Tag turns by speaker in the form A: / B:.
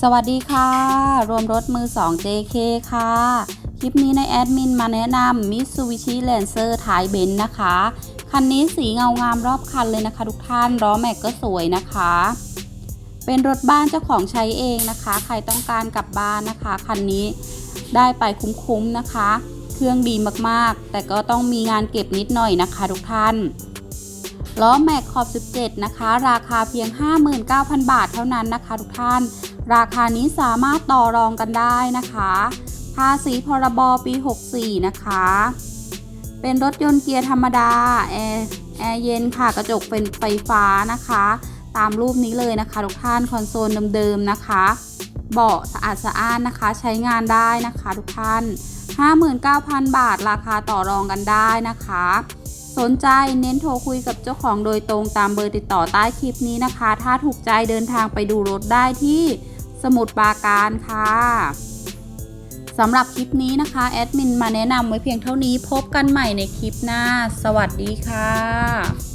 A: สวัสดีค่ะ รวมรถมือ 2 JK ค่ะ คลิปนี้ในแอดมินมาแนะนำ Mitsubishi Lancer ท้ายเบนนะคะ คันนี้สีเงางามรอบคันเลยนะคะ ทุกท่านล้อแม็กก็สวยนะคะ เป็นรถบ้านเจ้าของใช้เองนะคะ ใครต้องการกลับบ้านนะคะ คันนี้ได้ไปคุ้มๆนะคะ เครื่องดีมากๆ แต่ก็ต้องมีงานเก็บนิดหน่อยนะคะ ทุกท่าน ล้อแม็กขอบ 17 นะคะ ราคาเพียง 59,000 บาทเท่านั้นนะคะ ทุกท่าน ราคานี้สามารถต่อรองกันได้นะคะ ภาษีพรบปี 64 นะคะ เป็นรถยนต์เกียร์ธรรมดา แอร์แอร์เย็นค่ะ กระจกเป็นไฟฟ้านะคะ ตามรูปนี้เลยนะคะ ทุกท่าน คอนโซลเดิมๆนะคะ เบาะสะอาดสะอ้านนะคะ ใช้งานได้นะคะ ทุกท่าน 59,000 บาท ราคาต่อรองกันได้นะคะ สนใจเน้นโทรคุยกับเจ้าของโดยตรงตามเบอร์ติดต่อใต้คลิปนี้นะคะ ถ้าถูกใจเดินทางไปดูรถได้ที่สมุทรปราการค่ะสำหรับคลิปนี้นะคะ แอดมินมาแนะนำไว้เพียงเท่านี้พบกันใหม่ในคลิปหน้า สวัสดีค่ะ